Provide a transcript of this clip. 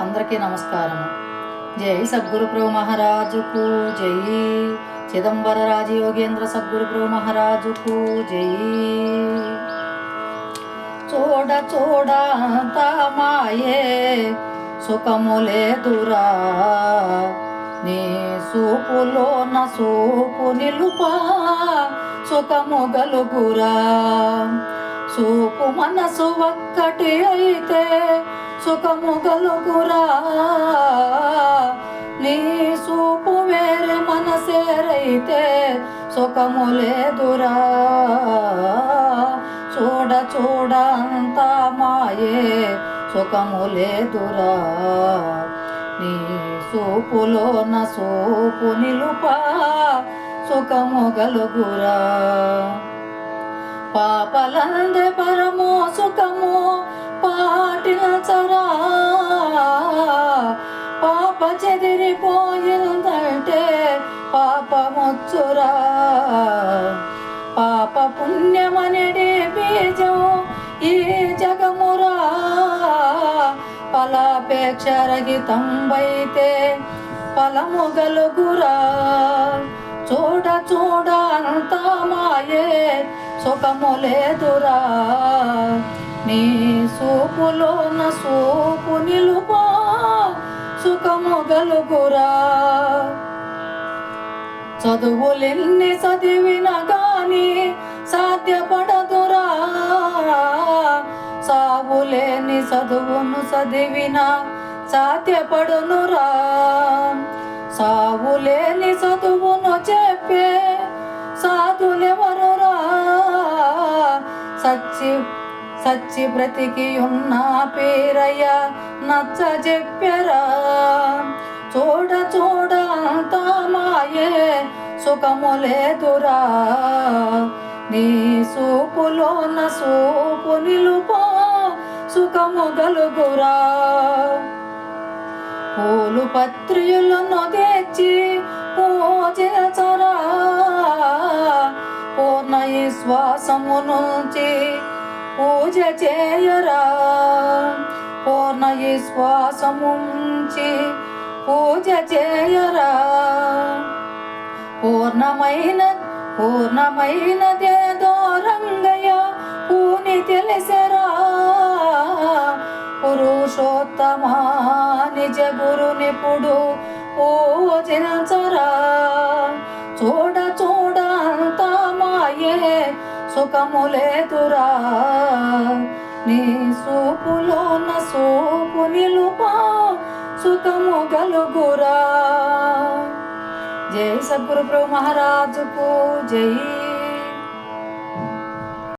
అందరికీ నమస్కారం జై సద్గురు ప్రభు మహారాజుకు జై. చిదంబర రాజయోగేంద్ర సద్గురు ప్రభు మహారాజుకు జై. చూడ చూడ అంతా మాయే సుఖము లేదురా. నీ సూపులోన సూపు నిలుపా సుఖము గలుగురా. చూపు మనసు ఒక్కటి అయితే సుఖము గలుగురా నీ చూపు వేరే మనసేరైతే సుఖము లేదురా. చూడ చూడ అంతా మాయే సుఖము లేదురా. నీ సూపులోన సూపు నిలుపా సుఖము గలుగురా పాపలందే పరమో సుఖము పాటిన చరా. పాప చెదిరిపోయిందంటే పాపమొచ్చురా. పాప పుణ్యమనడి బీజం ఈ జగమురా. ఫలాపేక్ష రహితం వైతే ఫలము గలుగురా. చూడ చూడ అంతా మాయే సుఖము లేదురా. నీ సూపులోన సూపు నిలుపో. సుఖము గలుగురా. చదువులెన్ని చదివిన గాని సాధ్యపడదురా. సావులేని చదువును చదివిన సాధ్యపడునురా. సావులేని సచ్చి సచ్చి బ్రతికి ఉన్న పేరయ్య నచ్చ చెప్పరా. చూడ చూడ అంతా మాయే సుఖము లేదురా. నీ సూపులోన సూపు నిలుపా సుఖము గలుగురా. పూలు పత్రియులను తెచ్చి పూజించరా విశ్వాసము నుంచి పూజ చేయరా. పూర్ణ విశ్వాసము నుంచి పూజ చేయరా. పూర్ణమైన పూర్ణమైనదేదో రంగయ్య పూని తెలిసరా. పురుషోత్తమా నిజ గురునిపుడు పూజించరా. చూడ చూడ సుఖము లేదురా. నీ సూపులోన సూపు నిలుపా సుఖము గలుగురా జై సద్గురు ప్రభు మహారాజుకు జై